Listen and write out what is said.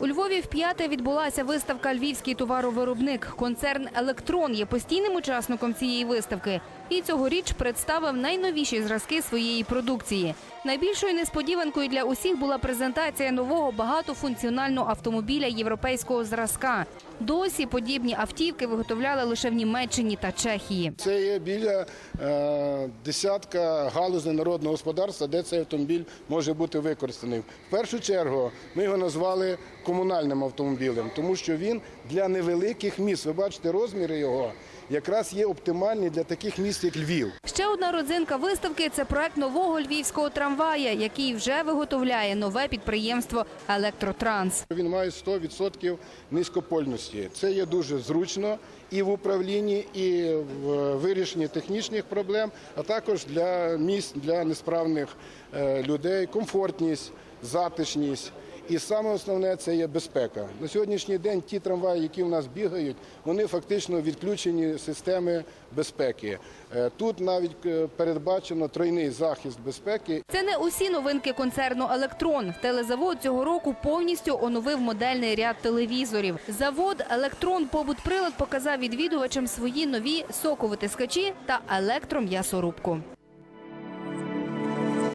У Львові вп'яте відбулася виставка Львівський товаровиробник. Концерн Електрон є постійним учасником цієї виставки і цьогоріч представив найновіші зразки своєї продукції. Найбільшою несподіванкою для усіх була презентація нового багатофункціонального автомобіля європейського зразка. Досі подібні автівки виготовляли лише в Німеччині та Чехії. Це є біля е, десятка галузей народного господарства, де цей автомобіль може бути використаний. В першу чергу ми його назвали комунальним автомобілем, тому що він для невеликих міст. Ви бачите, розміри його якраз є оптимальні для таких міст, як Львів. Ще одна родзинка виставки це проект нового львівського трамвая, який вже виготовляє нове підприємство Електротранс. Він має 100% низькопольності. Це є дуже зручно і в управлінні, і в вирішенні технічних проблем, а також для міст, для несправних е, людей, комфортність, затишність. І саме основне це є безпека. На сьогоднішній день ті трамваї, які у нас бігають, вони фактично відключені системи безпеки. Е, Тут навіть е, передбачено тройний захист безпеки Це не усі новинки концерну Електрон. Телезавод цього року повністю оновив модельний ряд телевізорів. Завод Електрон побут прилад показав відвідувачам свої нові соковитискачі та електром'ясорубку.